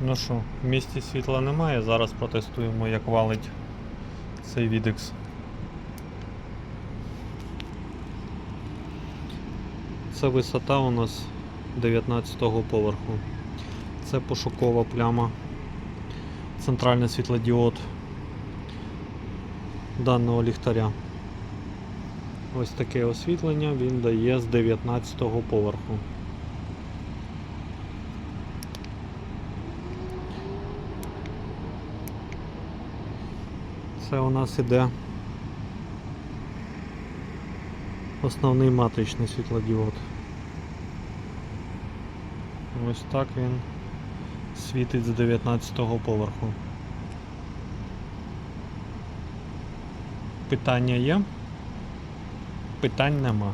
Ну що, в місті світла немає, зараз протестуємо, як валить цей відекс. Це висота у нас 19-го поверху. Це пошукова пляма. Центральний світлодіод даного ліхтаря. Ось таке освітлення він дає з 19-го поверху. Це у нас іде основний матричний світлодіод. Ось так він світить з 19-го поверху. Питання є? Питань нема.